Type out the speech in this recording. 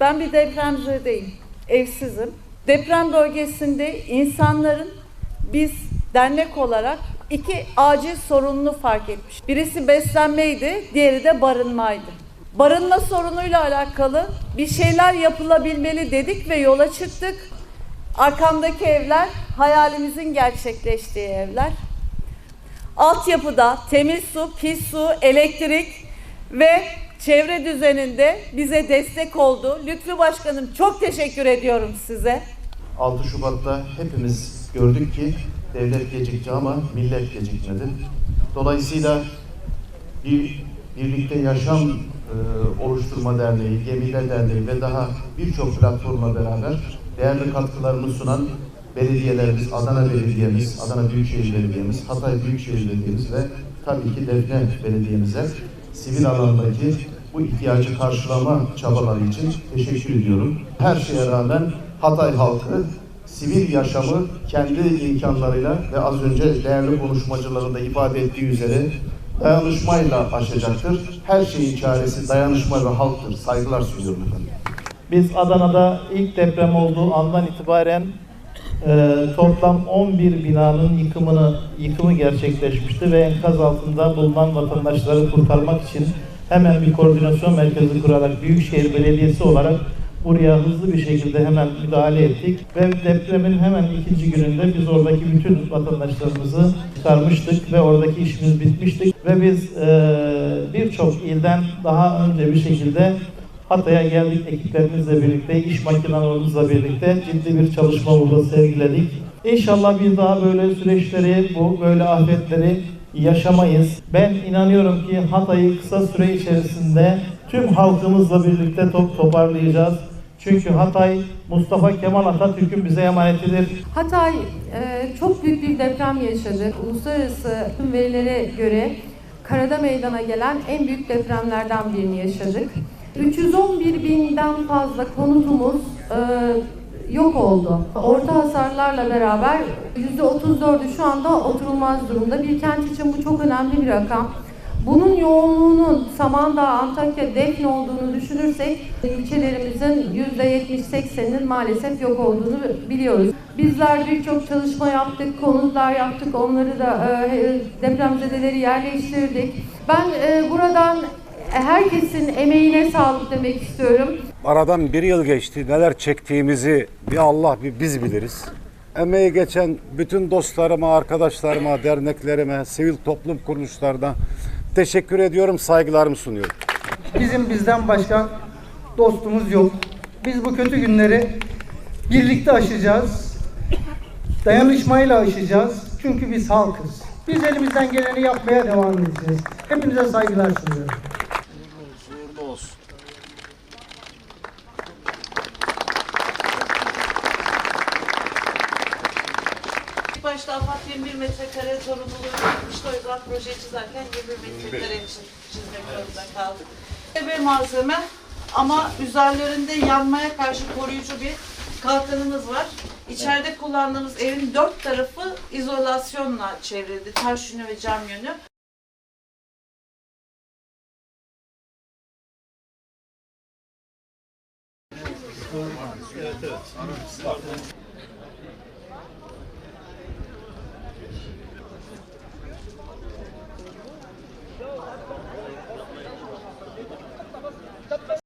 Ben bir depremzedeyim, evsizim. Deprem bölgesinde insanların biz dernek olarak iki acil sorununu fark etmiş. Birisi beslenmeydi, diğeri de barınmaydı. Barınma sorunuyla alakalı bir şeyler yapılabilmeli dedik ve yola çıktık. Arkamdaki evler hayalimizin gerçekleştiği evler. Altyapıda temiz su, pis su, elektrik ve çevre düzeninde bize destek oldu. Lütfü Başkanım çok teşekkür ediyorum size. 6 Şubat'ta hepimiz gördük ki devlet gecikti ama millet gecikmedi. Dolayısıyla bir birlikte yaşam e, oluşturma derneği, Gemiler Derneği ve daha birçok platformla beraber değerli katkılarını sunan belediyelerimiz, Adana Belediyemiz, Adana Büyükşehir Belediyemiz, Hatay Büyükşehir Belediyemiz ve tabii ki Defne Belediye'mize sivil alandaki bu ihtiyacı karşılama çabaları için teşekkür ediyorum. Her şeye rağmen Hatay halkı sivil yaşamı kendi imkanlarıyla ve az önce değerli konuşmacıların da ifade ettiği üzere dayanışmayla aşacaktır. Her şeyin çaresi dayanışma ve halktır. Saygılar sunuyorum efendim. Biz Adana'da ilk deprem olduğu andan itibaren e, toplam 11 binanın yıkımını yıkımı gerçekleşmişti ve enkaz altında bulunan vatandaşları kurtarmak için hemen bir koordinasyon merkezi kurarak Büyükşehir Belediyesi olarak buraya hızlı bir şekilde hemen müdahale ettik ve depremin hemen ikinci gününde biz oradaki bütün vatandaşlarımızı çıkarmıştık ve oradaki işimiz bitmiştik ve biz e, birçok ilden daha önce bir şekilde Hatay'a geldik ekiplerimizle birlikte, iş makinalarımızla birlikte ciddi bir çalışma burada sergiledik. İnşallah bir daha böyle süreçleri, bu böyle afetleri yaşamayız. Ben inanıyorum ki Hatay'ı kısa süre içerisinde tüm halkımızla birlikte top toparlayacağız. Çünkü Hatay Mustafa Kemal Atatürk'ün bize emanetidir. Hatay e, çok büyük bir deprem yaşadı. Uluslararası tüm verilere göre karada meydana gelen en büyük depremlerden birini yaşadık. 311 binden fazla konutumuz e, yok oldu. Orta hasarlarla beraber %34'ü şu anda oturulmaz durumda. Bir kent için bu çok önemli bir rakam. Bunun yoğunluğunun Samandağ, Antakya, Defne olduğunu düşünürsek ilçelerimizin %70-80'inin maalesef yok olduğunu biliyoruz. Bizler birçok çalışma yaptık, konutlar yaptık, onları da e, depremzedeleri yerleştirdik. Ben e, buradan herkesin emeğine sağlık demek istiyorum. Aradan bir yıl geçti. Neler çektiğimizi bir Allah bir biz biliriz. Emeği geçen bütün dostlarıma, arkadaşlarıma, derneklerime, sivil toplum kuruluşlarına teşekkür ediyorum, saygılarımı sunuyorum. Bizim bizden başka dostumuz yok. Biz bu kötü günleri birlikte aşacağız. Dayanışmayla aşacağız. Çünkü biz halkız. Biz elimizden geleni yapmaya devam edeceğiz. Hepinize saygılar sunuyorum. Başta AFAD 21 metrekare zorunluluğu yapmıştı. O yüzden projeyi çizerken 21 metrekare için çizmek zorunda kaldık. Bir malzeme ama üzerlerinde yanmaya karşı koruyucu bir kalkanımız var. İçeride kullandığımız evin dört tarafı izolasyonla çevrildi. Taş yönü ve cam yönü.